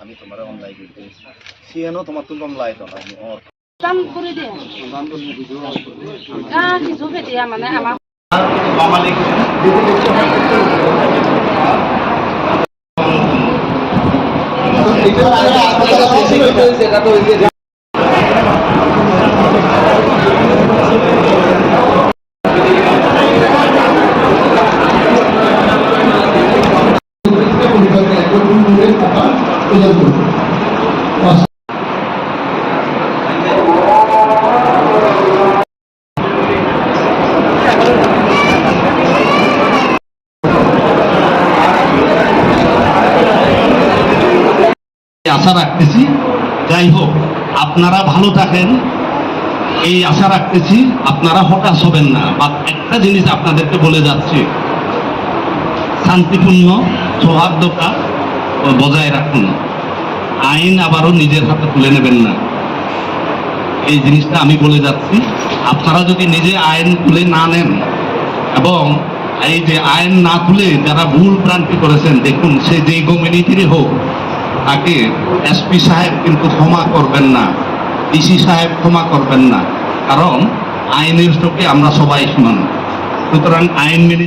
আমি তোমার অনলাইন করতে সিএনও তোমার তুমি অনলাইন আমার আশা রাখতেছি। যাই হোক, আপনারা ভালো থাকেন। এই আশা রাখতেছি আপনারা হতাশ হবেন না। বা একটা জিনিস আপনাদেরকে বলে যাচ্ছি। শান্তিপূর্ণ সৌহার্দ্যতা বজায় রাখুন। আইন আবারও নিজের হাতে তুলে নেবেন না। এই জিনিসটা আমি বলে যাচ্ছি। আপনারা যদি নিজে আইন তুলে না নেন এবং এই যে আইন না তুলে যারা ভুল ভ্রান্তি করেছেন, দেখুন সে যে কমিউনিটিরই হোক তাকে এসপি সাহেব কিন্তু ক্ষমা করবেন না, ডিসি সাহেব ক্ষমা করবেন না। কারণ আইনের চোখে আমরা সবাই সমান। সুতরাং আইন মেনে